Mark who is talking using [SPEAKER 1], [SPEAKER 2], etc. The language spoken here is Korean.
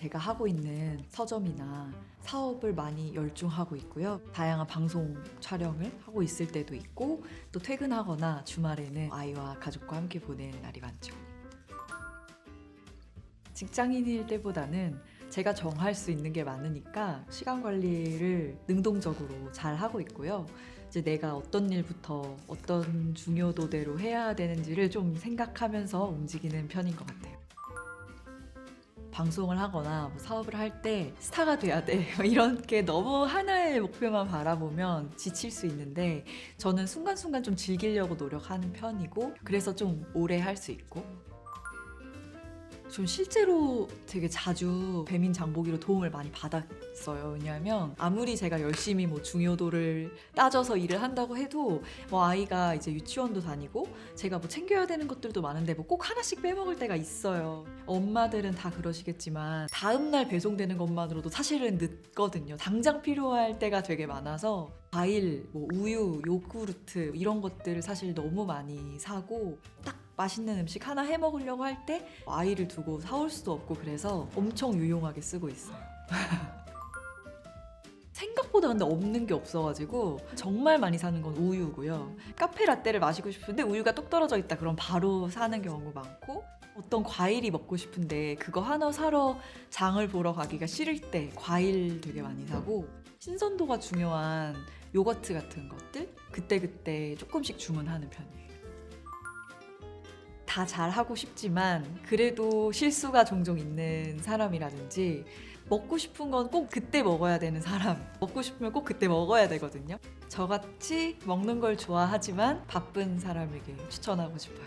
[SPEAKER 1] 제가 하고 있는 서점이나 사업을 많이 열중하고 있고요. 다양한 방송 촬영을 하고 있을 때도 있고 또 퇴근하거나 주말에는 아이와 가족과 함께 보내는 날이 많죠. 직장인일 때보다는 제가 정할 수 있는 게 많으니까 시간 관리를 능동적으로 잘 하고 있고요. 이제 내가 어떤 일부터 어떤 중요도대로 해야 되는지를 좀 생각하면서 움직이는 편인 것 같아요. 방송을 하거나 뭐 사업을 할 때 스타가 돼야 돼. 이런 게 너무 하나의 목표만 바라보면 지칠 수 있는데 저는 순간순간 좀 즐기려고 노력하는 편이고 그래서 좀 오래 할 수 있고 좀 실제로 되게 자주 배민 장보기로 도움을 많이 받았어요. 왜냐하면 아무리 제가 열심히 뭐 중요도를 따져서 일을 한다고 해도 뭐 아이가 이제 유치원도 다니고 제가 뭐 챙겨야 되는 것들도 많은데 뭐 꼭 하나씩 빼먹을 때가 있어요. 엄마들은 다 그러시겠지만 다음날 배송되는 것만으로도 사실은 늦거든요. 당장 필요할 때가 되게 많아서 과일, 뭐 우유, 요구르트 이런 것들을 사실 너무 많이 사고 딱 맛있는 음식 하나 해 먹으려고 할 때 아이를 두고 사올 수도 없고 그래서 엄청 유용하게 쓰고 있어요. 생각보다 근데 없는 게 없어가지고 정말 많이 사는 건 우유고요. 카페 라떼를 마시고 싶은데 우유가 똑 떨어져 있다 그럼 바로 사는 경우 많고 어떤 과일이 먹고 싶은데 그거 하나 사러 장을 보러 가기가 싫을 때 과일 되게 많이 사고 신선도가 중요한 요거트 같은 것들 그때그때 조금씩 주문하는 편이에요. 다 잘하고 싶지만 그래도 실수가 종종 있는 사람이라든지 먹고 싶은 건 꼭 그때 먹어야 되는 사람 먹고 싶으면 꼭 그때 먹어야 되거든요. 저같이 먹는 걸 좋아하지만 바쁜 사람에게 추천하고 싶어요